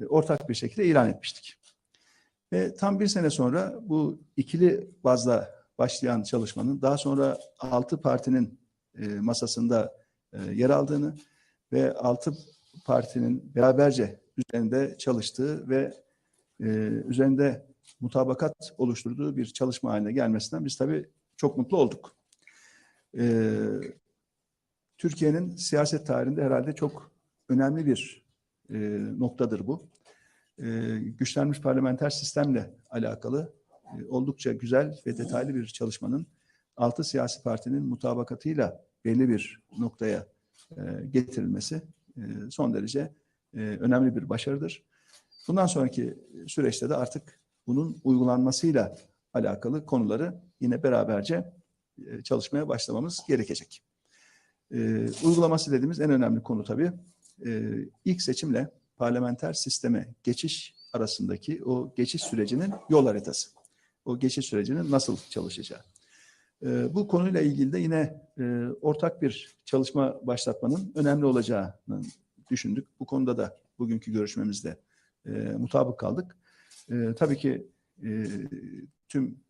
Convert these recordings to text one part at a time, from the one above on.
e, ortak bir şekilde ilan etmiştik. Ve tam bir sene sonra bu ikili bazda başlayan çalışmanın daha sonra altı partinin e, masasında e, yer aldığını ve altı partinin beraberce üzerinde çalıştığı ve üzerinde mutabakat oluşturduğu bir çalışma haline gelmesinden biz tabii çok mutlu olduk. Türkiye'nin siyaset tarihinde herhalde çok önemli bir e, noktadır bu. E, güçlenmiş parlamenter sistemle alakalı e, oldukça güzel ve detaylı bir çalışmanın altı siyasi partinin mutabakatıyla belli bir noktaya e, getirilmesi e, son derece e, önemli bir başarıdır. Bundan sonraki süreçte de artık bunun uygulanmasıyla alakalı konuları yine beraberce e, çalışmaya başlamamız gerekecek. E, uygulaması dediğimiz en önemli konu tabii e, ilk seçimle parlamenter sisteme geçiş arasındaki o geçiş sürecinin yol haritası. O geçiş sürecinin nasıl çalışacağı. E, bu konuyla ilgili de yine e, ortak bir çalışma başlatmanın önemli olacağını düşündük. Bu konuda da bugünkü görüşmemizde e, mutabık kaldık. Tabii ki tüm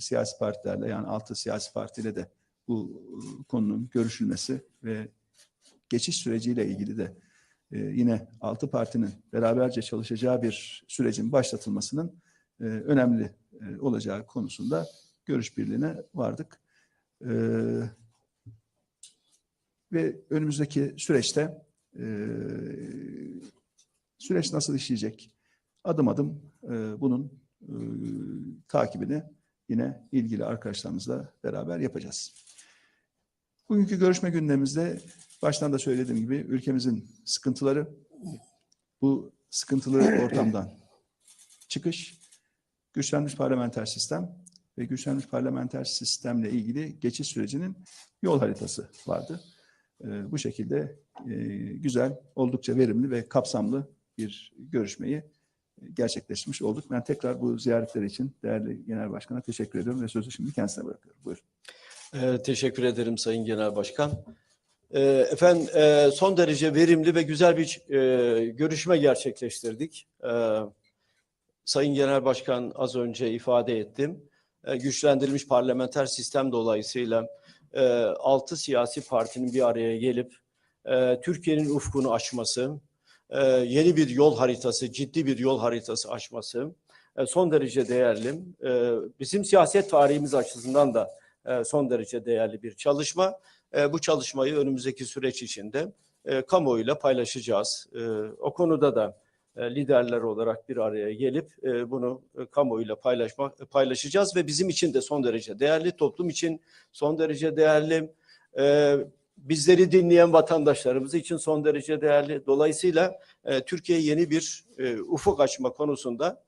siyasi partilerle yani altı siyasi partiyle de bu konunun görüşülmesi ve geçiş süreciyle ilgili de e, yine altı partinin beraberce çalışacağı bir sürecin başlatılmasının e, önemli e, olacağı konusunda görüş birliğine vardık. E, ve önümüzdeki süreçte e, süreç nasıl işleyecek? Adım adım e, bunun e, takibini yine ilgili arkadaşlarımızla beraber yapacağız. Bugünkü görüşme gündemimizde baştan da söylediğim gibi ülkemizin sıkıntıları, bu sıkıntılı ortamdan çıkış, güçlenmiş parlamenter sistem ve güçlenmiş parlamenter sistemle ilgili geçiş sürecinin yol haritası vardı. Ee, bu şekilde e, güzel, oldukça verimli ve kapsamlı bir görüşmeyi gerçekleştirmiş olduk. Ben tekrar bu ziyaretleri için değerli Genel Başkan'a teşekkür ediyorum ve sözü şimdi kendisine bırakıyorum. Buyurun. Ee, teşekkür ederim Sayın Genel Başkan. Ee, efendim e, son derece verimli ve güzel bir e, görüşme gerçekleştirdik. Ee, Sayın Genel Başkan az önce ifade ettim. E, güçlendirilmiş parlamenter sistem dolayısıyla e, altı siyasi partinin bir araya gelip Türkiye'nin ufkunu açması, yeni bir yol haritası, ciddi bir yol haritası açması son derece değerli. Bizim siyaset tarihimiz açısından da son derece değerli bir çalışma. E, Bu çalışmayı önümüzdeki süreç içinde e, kamuoyuyla paylaşacağız. E, O konuda da e, liderler olarak bir araya gelip bunu e, kamuoyuyla paylaşmak paylaşacağız ve bizim için de son derece değerli, toplum için son derece değerli, bizleri dinleyen vatandaşlarımız için son derece değerli. Dolayısıyla Türkiye yeni bir e, ufuk açma konusunda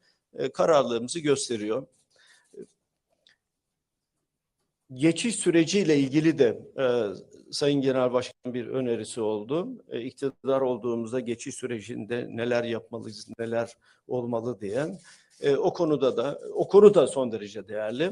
kararlılığımızı gösteriyor geçiş süreciyle ilgili de e, Sayın Genel Başkan bir önerisi oldu. E, iktidar olduğumuzda geçiş sürecinde neler yapmalıyız, neler olmalı diye. E, o konuda da o konu da son derece değerli.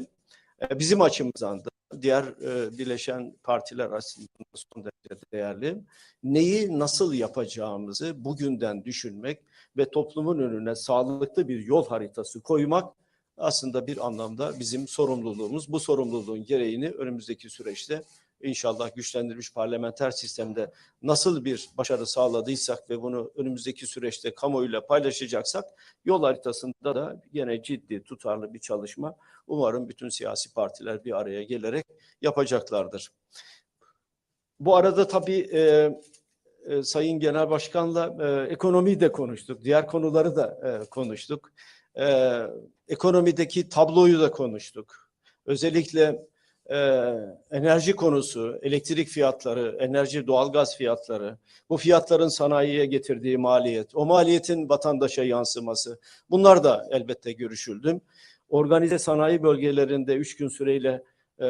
E, bizim açımızdan da diğer e, bileşen partiler arasında son derece değerli. Neyi nasıl yapacağımızı bugünden düşünmek ve toplumun önüne sağlıklı bir yol haritası koymak aslında bir anlamda bizim sorumluluğumuz. Bu sorumluluğun gereğini önümüzdeki süreçte inşallah güçlendirilmiş parlamenter sistemde nasıl bir başarı sağladıysak ve bunu önümüzdeki süreçte kamuoyuyla paylaşacaksak yol haritasında da yine ciddi tutarlı bir çalışma umarım bütün siyasi partiler bir araya gelerek yapacaklardır. Bu arada tabii e, e, Sayın Genel Başkan'la e, ekonomiyi de konuştuk, diğer konuları da e, konuştuk. E, ekonomideki tabloyu da konuştuk. Özellikle e, enerji konusu, elektrik fiyatları, enerji doğalgaz fiyatları, bu fiyatların sanayiye getirdiği maliyet, o maliyetin vatandaşa yansıması bunlar da elbette görüşüldü. Organize sanayi bölgelerinde üç gün süreyle e,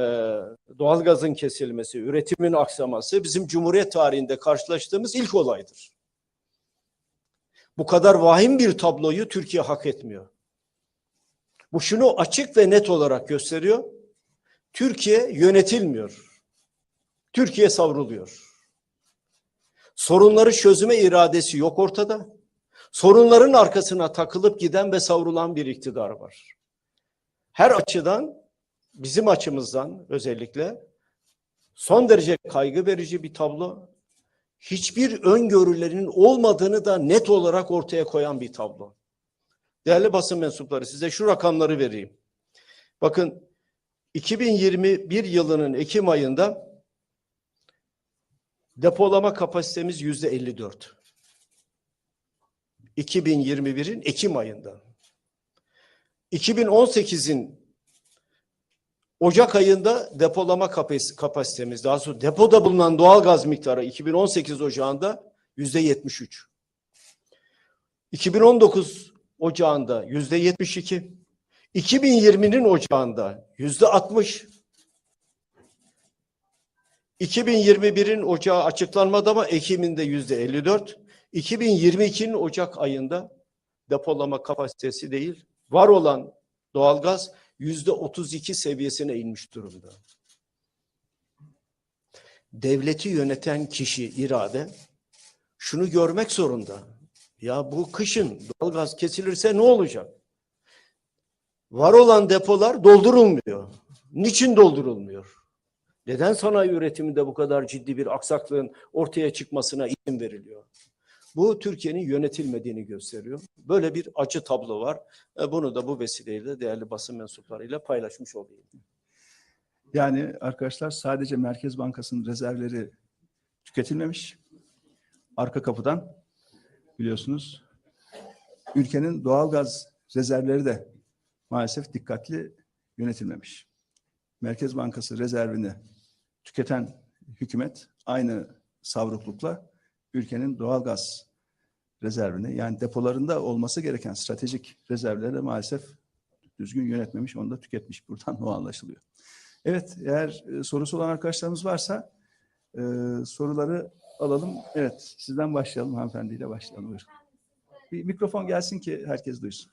doğalgazın kesilmesi, üretimin aksaması bizim Cumhuriyet tarihinde karşılaştığımız ilk olaydır. Bu kadar vahim bir tabloyu Türkiye hak etmiyor. Bu şunu açık ve net olarak gösteriyor. Türkiye yönetilmiyor. Türkiye savruluyor. Sorunları çözüme iradesi yok ortada. Sorunların arkasına takılıp giden ve savrulan bir iktidar var. Her açıdan bizim açımızdan özellikle son derece kaygı verici bir tablo. Hiçbir öngörülerinin olmadığını da net olarak ortaya koyan bir tablo. Değerli basın mensupları size şu rakamları vereyim. Bakın 2021 yılının Ekim ayında depolama kapasitemiz yüzde 54. 2021'in Ekim ayında. 2018'in Ocak ayında depolama kapasitemiz, daha sonra depoda bulunan doğal gaz miktarı 2018 Ocağında yüzde 73. 2019 Ocağında yüzde 72. 2020'nin Ocağında yüzde 60. 2021'in Ocağı açıklanmadı ama Ekim'inde yüzde 54. 2022'nin Ocak ayında depolama kapasitesi değil, var olan doğalgaz yüzde 32 seviyesine inmiş durumda. Devleti yöneten kişi irade şunu görmek zorunda. Ya bu kışın doğalgaz kesilirse ne olacak? Var olan depolar doldurulmuyor. Niçin doldurulmuyor? Neden sanayi üretiminde bu kadar ciddi bir aksaklığın ortaya çıkmasına izin veriliyor? Bu Türkiye'nin yönetilmediğini gösteriyor. Böyle bir acı tablo var. E, Bunu da bu vesileyle değerli basın mensuplarıyla paylaşmış olayım. Yani arkadaşlar sadece Merkez Bankası'nın rezervleri tüketilmemiş. Arka kapıdan biliyorsunuz ülkenin doğalgaz rezervleri de maalesef dikkatli yönetilmemiş. Merkez Bankası rezervini tüketen hükümet aynı savruklukla ülkenin doğalgaz rezervini yani depolarında olması gereken stratejik rezervleri de maalesef düzgün yönetmemiş, onu da tüketmiş. Buradan o anlaşılıyor. Evet, eğer e, sorusu olan arkadaşlarımız varsa e, soruları alalım. Evet, sizden başlayalım, hanımefendiyle başlayalım. Buyurun. Bir mikrofon gelsin ki herkes duysun.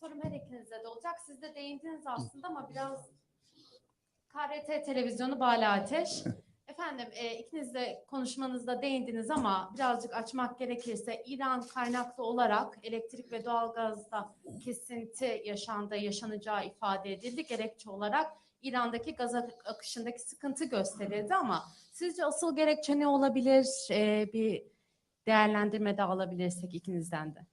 Sorum her ikinizde de olacak. Siz de değindiniz aslında ama biraz KRT televizyonu Bala Ateş. Efendim e, ikiniz de konuşmanızda değindiniz ama birazcık açmak gerekirse İran kaynaklı olarak elektrik ve doğalgazda kesinti yaşandığı yaşanacağı ifade edildi. Gerekçe olarak İran'daki gaz ak- akışındaki sıkıntı gösterildi ama sizce asıl gerekçe ne olabilir? E, bir değerlendirme de alabilirsek ikinizden de.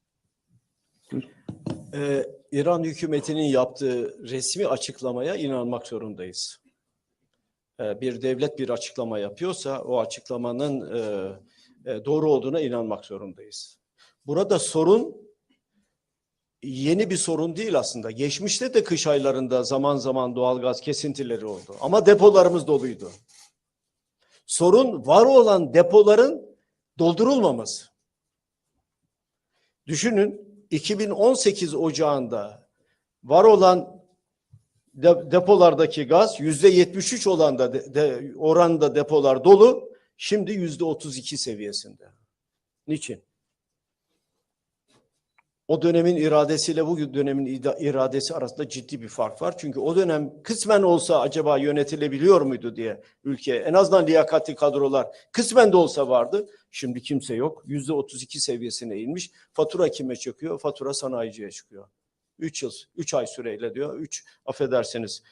Ee, İran hükümetinin yaptığı resmi açıklamaya inanmak zorundayız. Ee, bir devlet bir açıklama yapıyorsa o açıklamanın e, e, doğru olduğuna inanmak zorundayız. Burada sorun yeni bir sorun değil aslında. Geçmişte de kış aylarında zaman zaman doğalgaz kesintileri oldu. Ama depolarımız doluydu. Sorun var olan depoların doldurulmaması. Düşünün 2018 ocağında var olan de- depolardaki gaz yüzde 73 olan da de, de- oranda depolar dolu. Şimdi yüzde 32 seviyesinde. Niçin? O dönemin iradesiyle bugün dönemin iradesi arasında ciddi bir fark var. Çünkü o dönem kısmen olsa acaba yönetilebiliyor muydu diye ülke en azından liyakatli kadrolar kısmen de olsa vardı. Şimdi kimse yok. Yüzde 32 seviyesine inmiş. Fatura kime çıkıyor? Fatura sanayiciye çıkıyor. 3 yıl, 3 ay süreyle diyor. 3 affedersiniz.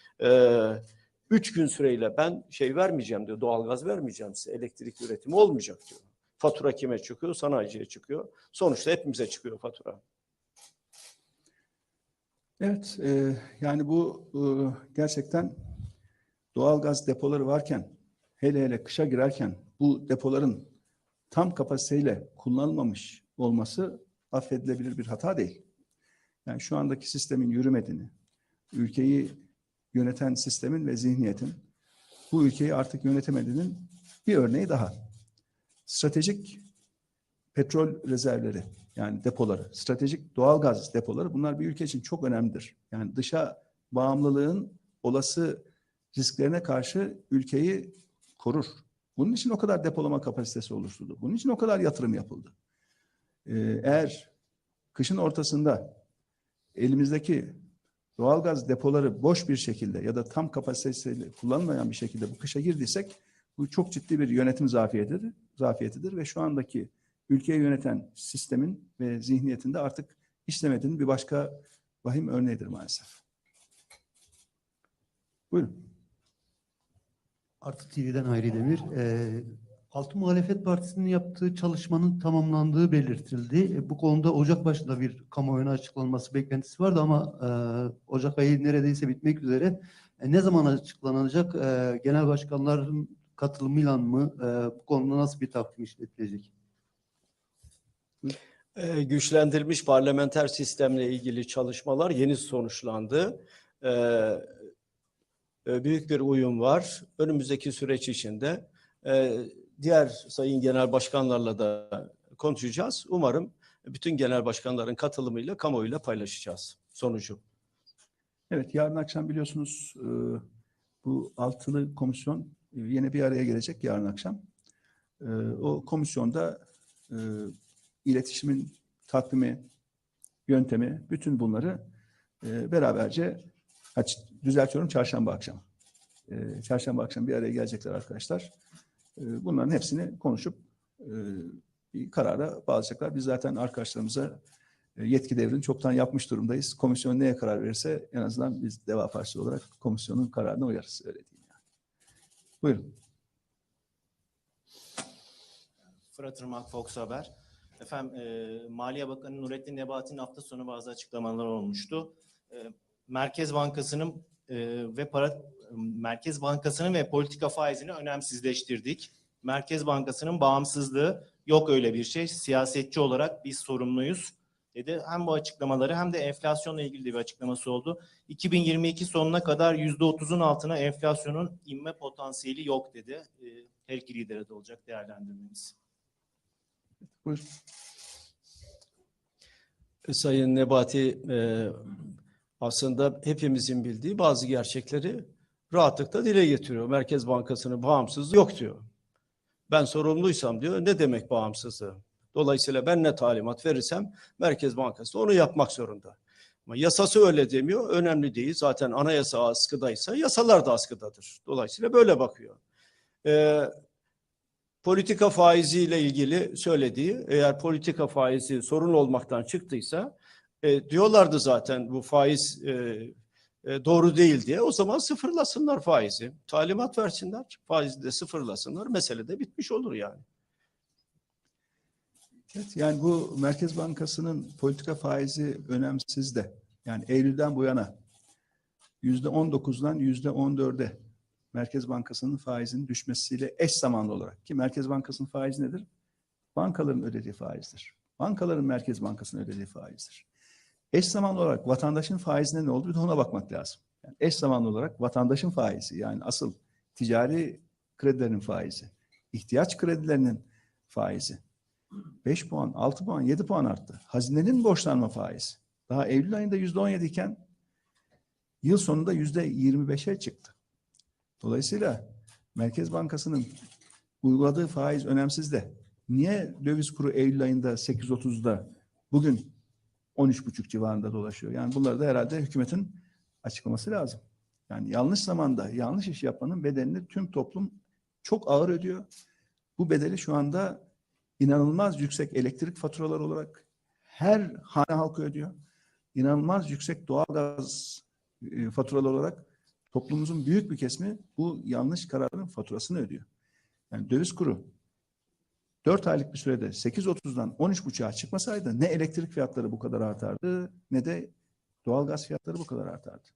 3 gün süreyle ben şey vermeyeceğim diyor. Doğalgaz vermeyeceğim size. Elektrik üretimi olmayacak diyor. Fatura kime çıkıyor? Sanayiciye çıkıyor. Sonuçta hepimize çıkıyor fatura. Evet, e, yani bu e, gerçekten doğalgaz depoları varken, hele hele kışa girerken bu depoların tam kapasiteyle kullanılmamış olması affedilebilir bir hata değil. Yani şu andaki sistemin yürümediğini, ülkeyi yöneten sistemin ve zihniyetin bu ülkeyi artık yönetemediğinin bir örneği daha. Stratejik petrol rezervleri yani depoları, stratejik doğalgaz depoları bunlar bir ülke için çok önemlidir. Yani dışa bağımlılığın olası risklerine karşı ülkeyi korur. Bunun için o kadar depolama kapasitesi oluşturuldu. Bunun için o kadar yatırım yapıldı. Ee, eğer kışın ortasında elimizdeki doğalgaz depoları boş bir şekilde ya da tam kapasitesiyle kullanılmayan bir şekilde bu kışa girdiysek bu çok ciddi bir yönetim zafiyetidir, zafiyetidir ve şu andaki ülkeyi yöneten sistemin ve zihniyetinde artık işlemediğinin bir başka vahim örneğidir maalesef. Buyurun. Artı TV'den Hayri Demir. Ee, Altı Muhalefet Partisi'nin yaptığı çalışmanın tamamlandığı belirtildi. E, bu konuda Ocak başında bir kamuoyuna açıklanması beklentisi vardı ama e, Ocak ayı neredeyse bitmek üzere. E, ne zaman açıklanacak? E, genel başkanların katılımıyla mı? E, bu konuda nasıl bir takvim işletilecek? Ee, güçlendirilmiş parlamenter sistemle ilgili çalışmalar yeni sonuçlandı. E, büyük bir uyum var. Önümüzdeki süreç içinde e, diğer sayın genel başkanlarla da konuşacağız. Umarım bütün genel başkanların katılımıyla kamuoyuyla paylaşacağız sonucu. Evet, yarın akşam biliyorsunuz e, bu altılı komisyon e, yine bir araya gelecek yarın akşam. E, O komisyonda e, iletişimin takvimi, yöntemi, bütün bunları e, beraberce aç, düzeltiyorum çarşamba akşam. E, Çarşamba akşam bir araya gelecekler arkadaşlar. E, Bunların hepsini konuşup e, bir karara bağlayacaklar. Biz zaten arkadaşlarımıza e, yetki devrini çoktan yapmış durumdayız. Komisyon neye karar verirse en azından biz Deva Partisi olarak komisyonun kararına uyarız. Öyle diyeyim yani. Buyurun. Fırat Irmak Fox Haber. Efendim, e, Maliye Bakanı Nurettin Nebati'nin hafta sonu bazı açıklamalar olmuştu. E, Merkez Bankası'nın e, ve para Merkez Bankası'nın ve politika faizini önemsizleştirdik. Merkez Bankası'nın bağımsızlığı yok öyle bir şey. Siyasetçi olarak biz sorumluyuz dedi. Hem bu açıklamaları hem de enflasyonla ilgili bir açıklaması oldu. 2022 sonuna kadar %30'un altına enflasyonun inme potansiyeli yok dedi. E, her iki lidere de olacak değerlendirmemiz. Buyurun. Sayın Nebati e, aslında hepimizin bildiği bazı gerçekleri rahatlıkla dile getiriyor. Merkez Bankası'nın bağımsızlığı yok diyor. Ben sorumluysam diyor ne demek bağımsızlığı? Dolayısıyla ben ne talimat verirsem Merkez Bankası onu yapmak zorunda. Ama yasası öyle demiyor. Önemli değil. Zaten anayasa askıdaysa yasalar da askıdadır. Dolayısıyla böyle bakıyor. Ee, politika faiziyle ilgili söylediği eğer politika faizi sorun olmaktan çıktıysa e, diyorlardı zaten bu faiz e, e, doğru değil diye o zaman sıfırlasınlar faizi. Talimat versinler. Faizi de sıfırlasınlar. Mesele de bitmiş olur yani. Evet, yani bu Merkez Bankası'nın politika faizi önemsiz de. Yani Eylül'den bu yana yüzde 19'dan yüzde 14'e Merkez Bankası'nın faizinin düşmesiyle eş zamanlı olarak ki Merkez Bankası'nın faizi nedir? Bankaların ödediği faizdir. Bankaların Merkez Bankası'nın ödediği faizdir. Eş zamanlı olarak vatandaşın faizine ne oldu? Bir de ona bakmak lazım. Yani eş zamanlı olarak vatandaşın faizi yani asıl ticari kredilerin faizi, ihtiyaç kredilerinin faizi 5 puan, 6 puan, 7 puan arttı. Hazinenin borçlanma faizi. Daha Eylül ayında %17 iken yıl sonunda %25'e çıktı. Dolayısıyla Merkez Bankası'nın uyguladığı faiz önemsiz de niye döviz kuru Eylül ayında 8.30'da bugün 13.5 civarında dolaşıyor? Yani bunları da herhalde hükümetin açıklaması lazım. Yani yanlış zamanda yanlış iş yapmanın bedelini tüm toplum çok ağır ödüyor. Bu bedeli şu anda inanılmaz yüksek elektrik faturaları olarak her hane halkı ödüyor. İnanılmaz yüksek doğalgaz e, faturaları olarak toplumumuzun büyük bir kesimi bu yanlış kararın faturasını ödüyor. Yani döviz kuru 4 aylık bir sürede 8.30'dan 13.5'a çıkmasaydı ne elektrik fiyatları bu kadar artardı ne de doğalgaz fiyatları bu kadar artardı.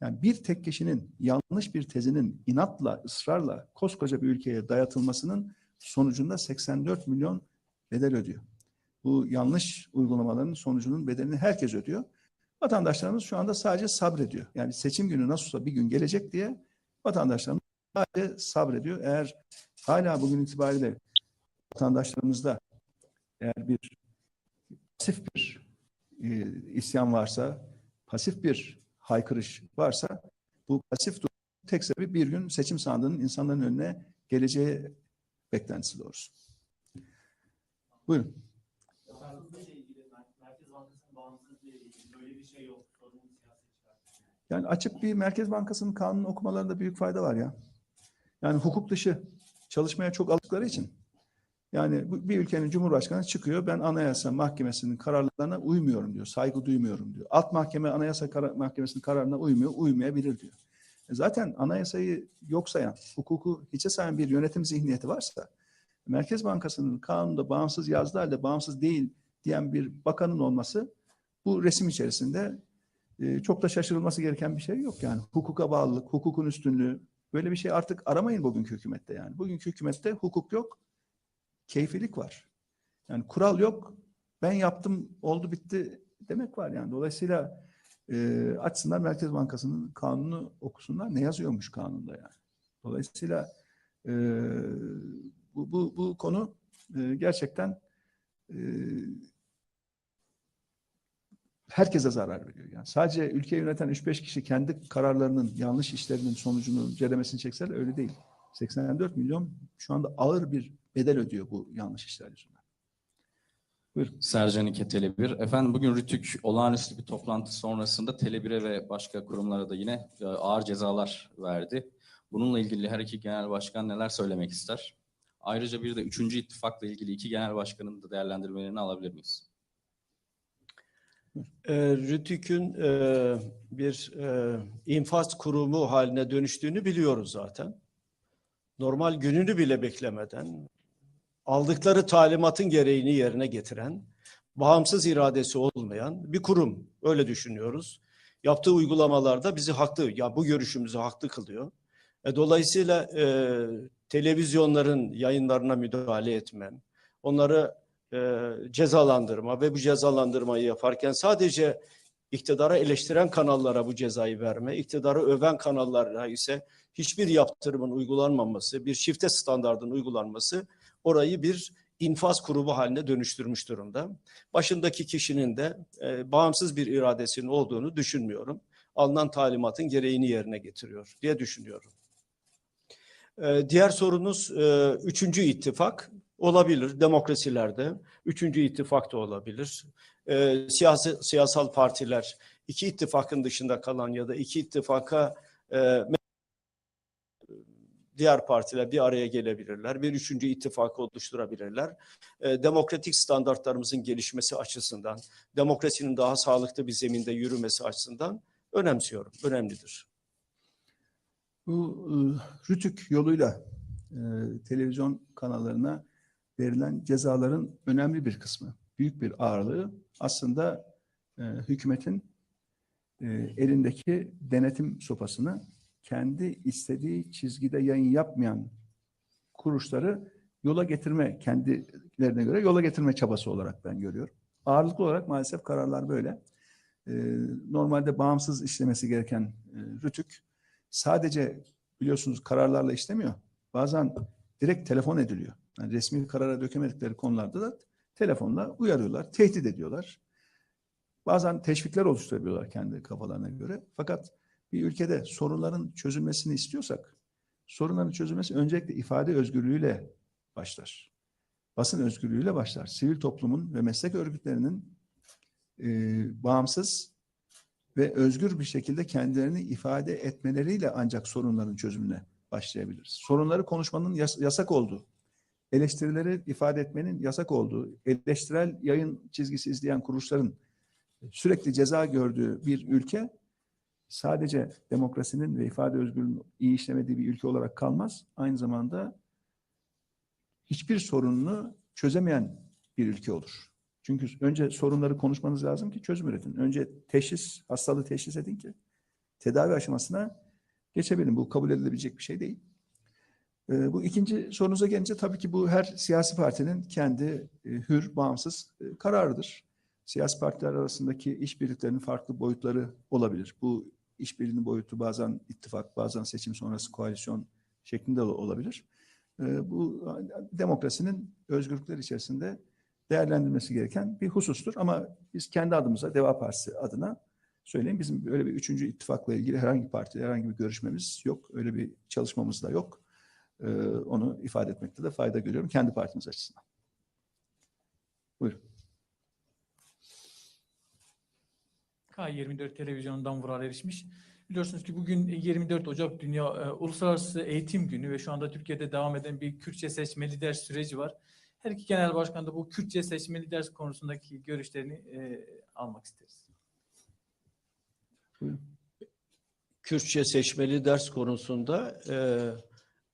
Yani bir tek kişinin yanlış bir tezinin inatla, ısrarla koskoca bir ülkeye dayatılmasının sonucunda 84 milyon bedel ödüyor. Bu yanlış uygulamaların sonucunun bedelini herkes ödüyor. Vatandaşlarımız şu anda sadece sabrediyor. Yani seçim günü nasılsa bir gün gelecek diye vatandaşlarımız sadece sabrediyor. Eğer hala bugün itibariyle vatandaşlarımızda eğer bir pasif bir e, isyan varsa, pasif bir haykırış varsa bu pasif durum tek sebebi bir gün seçim sandığının insanların önüne geleceği beklentisi doğrusu. Buyurun. Bağımsızlığıyla ilgili, Merkez Bankası'nın bağımsızlığıyla ilgili böyle bir şey yok. Sorumlu siyasetçiler. Yani açık bir Merkez Bankası'nın kanunu okumalarında büyük fayda var ya. Yani hukuk dışı çalışmaya çok alıştıkları için Yani bir ülkenin cumhurbaşkanı çıkıyor ben anayasa mahkemesinin kararlarına uymuyorum diyor. Saygı duymuyorum diyor. Alt mahkeme anayasa kara- mahkemesinin kararına uymuyor, uymayabilir diyor. E Zaten anayasayı yok sayan, hukuku hiçe sayan bir yönetim zihniyeti varsa Merkez Bankası'nın kanunda bağımsız yazdığı halde bağımsız değil diyen bir bakanın olması bu resim içerisinde e, çok da şaşırılması gereken bir şey yok yani. Hukuka bağlılık, hukukun üstünlüğü böyle bir şey artık aramayın bugünkü hükümette yani. Bugünkü hükümette hukuk yok, keyfilik var. Yani kural yok, ben yaptım, oldu bitti demek var yani. Dolayısıyla e, açsınlar Merkez Bankası'nın kanunu okusunlar. Ne yazıyormuş kanunda yani. Dolayısıyla e, bu, bu, bu konu e, gerçekten e, herkese zarar veriyor. Yani sadece ülkeyi yöneten 3-5 kişi kendi kararlarının, yanlış işlerinin sonucunu, ceremesini çekseler öyle değil. 84 milyon şu anda ağır bir bedel ödüyor bu yanlış işler yüzünden. Buyurun. Sercan İke Tele1. Efendim bugün Rütük olağanüstü bir toplantı sonrasında Tele1'e ve başka kurumlara da yine e, ağır cezalar verdi. Bununla ilgili her iki genel başkan neler söylemek ister? Ayrıca bir de üçüncü ittifakla ilgili iki genel başkanın da değerlendirmelerini alabilir miyiz? E, Rütük'ün e, bir e, infaz kurumu haline dönüştüğünü biliyoruz zaten. Normal gününü bile beklemeden aldıkları talimatın gereğini yerine getiren, bağımsız iradesi olmayan bir kurum. Öyle düşünüyoruz. Yaptığı uygulamalarda bizi haklı, ya bu görüşümüzü haklı kılıyor. E, dolayısıyla e, televizyonların yayınlarına müdahale etmem, onları e, cezalandırma ve bu cezalandırmayı yaparken sadece iktidara eleştiren kanallara bu cezayı verme, iktidarı öven kanallara ise hiçbir yaptırımın uygulanmaması, bir şifte standardın uygulanması orayı bir infaz kurumu haline dönüştürmüş durumda. Başındaki kişinin de e, bağımsız bir iradesinin olduğunu düşünmüyorum. Alınan talimatın gereğini yerine getiriyor diye düşünüyorum. E, diğer sorunuz e, üçüncü ittifak olabilir demokrasilerde. Üçüncü ittifak da olabilir. E, siyasi siyasal partiler iki ittifakın dışında kalan ya da iki ittifaka e, diğer partiler bir araya gelebilirler. Bir üçüncü ittifakı oluşturabilirler. E, demokratik standartlarımızın gelişmesi açısından, demokrasinin daha sağlıklı bir zeminde yürümesi açısından önemsiyorum, önemlidir. Bu e, Rütük yoluyla e, televizyon kanallarına verilen cezaların önemli bir kısmı, büyük bir ağırlığı aslında e, hükümetin e, elindeki denetim sopasını kendi istediği çizgide yayın yapmayan kuruluşları yola getirme, kendilerine göre yola getirme çabası olarak ben görüyorum. Ağırlıklı olarak maalesef kararlar böyle. E, normalde bağımsız işlemesi gereken e, Rütük sadece biliyorsunuz kararlarla işlemiyor. Bazen direkt telefon ediliyor. Yani resmi karara dökemedikleri konularda da telefonla uyarıyorlar, tehdit ediyorlar. Bazen teşvikler oluşturabiliyorlar kendi kafalarına göre. Fakat bir ülkede sorunların çözülmesini istiyorsak, sorunların çözülmesi öncelikle ifade özgürlüğüyle başlar. Basın özgürlüğüyle başlar. Sivil toplumun ve meslek örgütlerinin e, bağımsız ve özgür bir şekilde kendilerini ifade etmeleriyle ancak sorunların çözümüne başlayabiliriz. Sorunları konuşmanın yas- yasak olduğu, eleştirileri ifade etmenin yasak olduğu, eleştirel yayın çizgisi izleyen kuruluşların sürekli ceza gördüğü bir ülke sadece demokrasinin ve ifade özgürlüğünün iyi işlemediği bir ülke olarak kalmaz. Aynı zamanda hiçbir sorununu çözemeyen bir ülke olur. Çünkü önce sorunları konuşmanız lazım ki çözüm üretin. Önce teşhis, hastalığı teşhis edin ki tedavi aşamasına geçebilin. Bu kabul edilebilecek bir şey değil. Ee, bu ikinci sorunuza gelince tabii ki bu her siyasi partinin kendi e, hür, bağımsız e, kararıdır. Siyasi partiler arasındaki işbirliklerinin farklı boyutları olabilir. Bu işbirliğinin boyutu bazen ittifak, bazen seçim sonrası koalisyon şeklinde de olabilir. Ee, bu demokrasinin özgürlükler içerisinde değerlendirmesi gereken bir husustur. Ama biz kendi adımıza, Deva Partisi adına söyleyeyim. Bizim öyle bir üçüncü ittifakla ilgili herhangi bir partiyle herhangi bir görüşmemiz yok. Öyle bir çalışmamız da yok. Ee, onu ifade etmekte de fayda görüyorum kendi partimiz açısından. Buyurun. K24 televizyonundan Vural erişmiş. Biliyorsunuz ki bugün 24 Ocak Dünya e, Uluslararası Eğitim Günü ve şu anda Türkiye'de devam eden bir Kürtçe seçmeli ders süreci var. Her iki genel başkan da bu Kürtçe seçmeli ders konusundaki görüşlerini e, almak isteriz. Kürtçe seçmeli ders konusunda e,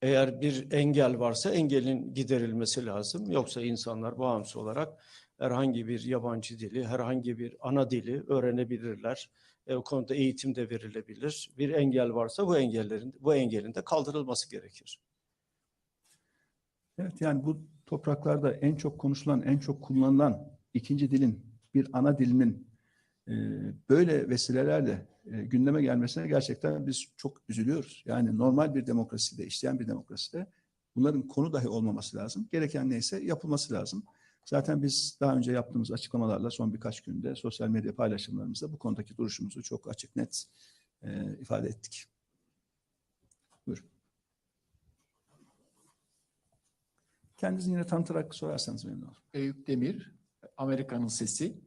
eğer bir engel varsa engelin giderilmesi lazım. Yoksa insanlar bağımsız olarak herhangi bir yabancı dili, herhangi bir ana dili öğrenebilirler. E, o konuda eğitim de verilebilir. Bir engel varsa bu engellerin bu engelin de kaldırılması gerekir. Evet yani bu topraklarda en çok konuşulan, en çok kullanılan ikinci dilin, bir ana dilinin e, böyle vesilelerle e, gündeme gelmesine gerçekten biz çok üzülüyoruz. Yani normal bir demokraside, işleyen bir demokraside bunların konu dahi olmaması lazım. Gereken neyse yapılması lazım. Zaten biz daha önce yaptığımız açıklamalarla son birkaç günde sosyal medya paylaşımlarımızda bu konudaki duruşumuzu çok açık net e, ifade ettik. Buyurun. Kendinizi yine tanıtarak sorarsanız memnun olurum. Eyüp Demir, Amerika'nın Sesi.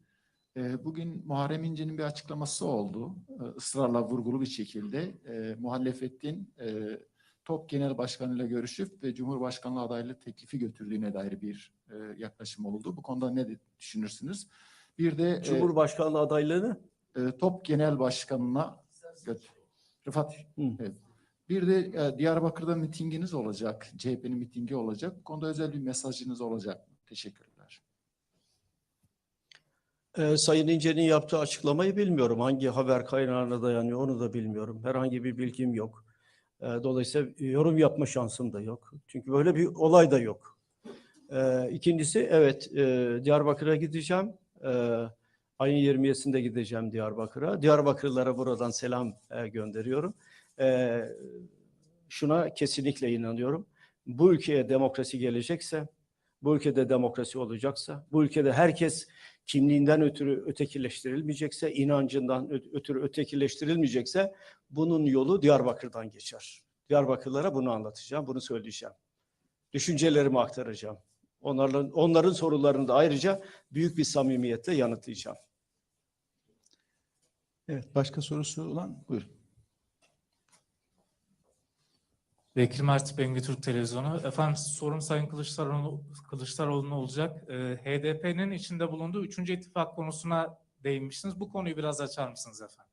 Ee, Bugün Muharrem İnce'nin bir açıklaması oldu. Ee, ısrarla vurgulu bir şekilde e, muhalefetin e, TOP Genel Başkanı ile görüşüp ve Cumhurbaşkanlığı adaylığı teklifi götürdüğüne dair bir e, yaklaşım oldu. Bu konuda ne düşünürsünüz? Bir de e, Cumhurbaşkanlığı adaylığını TOP Genel Başkanı'na. Rıfat, Hı. evet. Bir de Diyarbakır'da mitinginiz olacak. CHP'nin mitingi olacak. Bu konuda özel bir mesajınız olacak mı? Teşekkürler. Ee, Sayın İnce'nin yaptığı açıklamayı bilmiyorum. Hangi haber kaynağına dayanıyor onu da bilmiyorum. Herhangi bir bilgim yok. Ee, dolayısıyla yorum yapma şansım da yok. Çünkü böyle bir olay da yok. Ee, ikincisi evet e, Diyarbakır'a gideceğim. Ee, ayın 27'sinde gideceğim Diyarbakır'a. Diyarbakırlılara buradan selam e, gönderiyorum. Ee, şuna kesinlikle inanıyorum. Bu ülkeye demokrasi gelecekse, bu ülkede demokrasi olacaksa, bu ülkede herkes kimliğinden ötürü ötekileştirilmeyecekse, inancından ötürü ötekileştirilmeyecekse bunun yolu Diyarbakır'dan geçer. Diyarbakırlara bunu anlatacağım, bunu söyleyeceğim. Düşüncelerimi aktaracağım. Onların, onların sorularını da ayrıca büyük bir samimiyetle yanıtlayacağım. Evet, başka sorusu olan buyurun. Bekir Mert Bengü Türk Televizyonu. Efendim sorum Sayın Kılıçdaroğlu, Kılıçdaroğlu'na olacak. Ee, HDP'nin içinde bulunduğu 3. ittifak konusuna değinmişsiniz. Bu konuyu biraz açar mısınız efendim?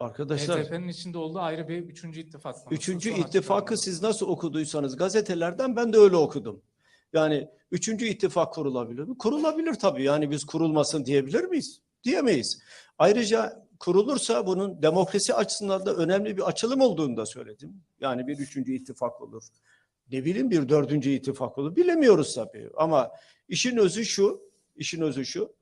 Arkadaşlar, HDP'nin içinde olduğu ayrı bir 3. ittifak konusu. Üçüncü Son ittifakı açıklamaları. siz nasıl okuduysanız gazetelerden ben de öyle okudum. Yani üçüncü ittifak kurulabilir mi? Kurulabilir tabii. Yani biz kurulmasın diyebilir miyiz? Diyemeyiz. Ayrıca kurulursa bunun demokrasi açısından da önemli bir açılım olduğunu da söyledim. Yani bir üçüncü ittifak olur. Ne bileyim bir dördüncü ittifak olur. Bilemiyoruz tabii. Ama işin özü şu, işin özü şu.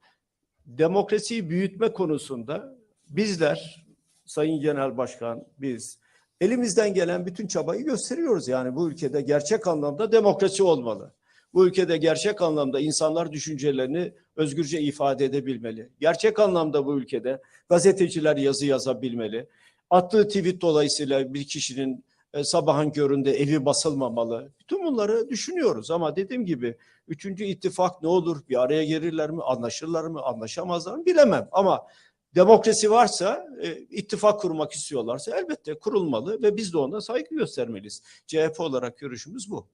Demokrasiyi büyütme konusunda bizler, Sayın Genel Başkan, biz elimizden gelen bütün çabayı gösteriyoruz. Yani bu ülkede gerçek anlamda demokrasi olmalı. Bu ülkede gerçek anlamda insanlar düşüncelerini özgürce ifade edebilmeli. Gerçek anlamda bu ülkede gazeteciler yazı yazabilmeli. Attığı tweet dolayısıyla bir kişinin e, sabahın köründe evi basılmamalı. Bütün bunları düşünüyoruz ama dediğim gibi üçüncü ittifak ne olur? Bir araya gelirler mi? Anlaşırlar mı? Anlaşamazlar mı? Bilemem ama demokrasi varsa, e, ittifak kurmak istiyorlarsa elbette kurulmalı ve biz de ona saygı göstermeliyiz. CHP olarak görüşümüz bu.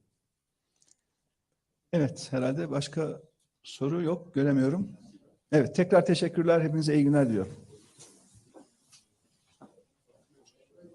Evet, herhalde başka soru yok, göremiyorum. Evet, tekrar teşekkürler. Hepinize iyi günler diliyorum.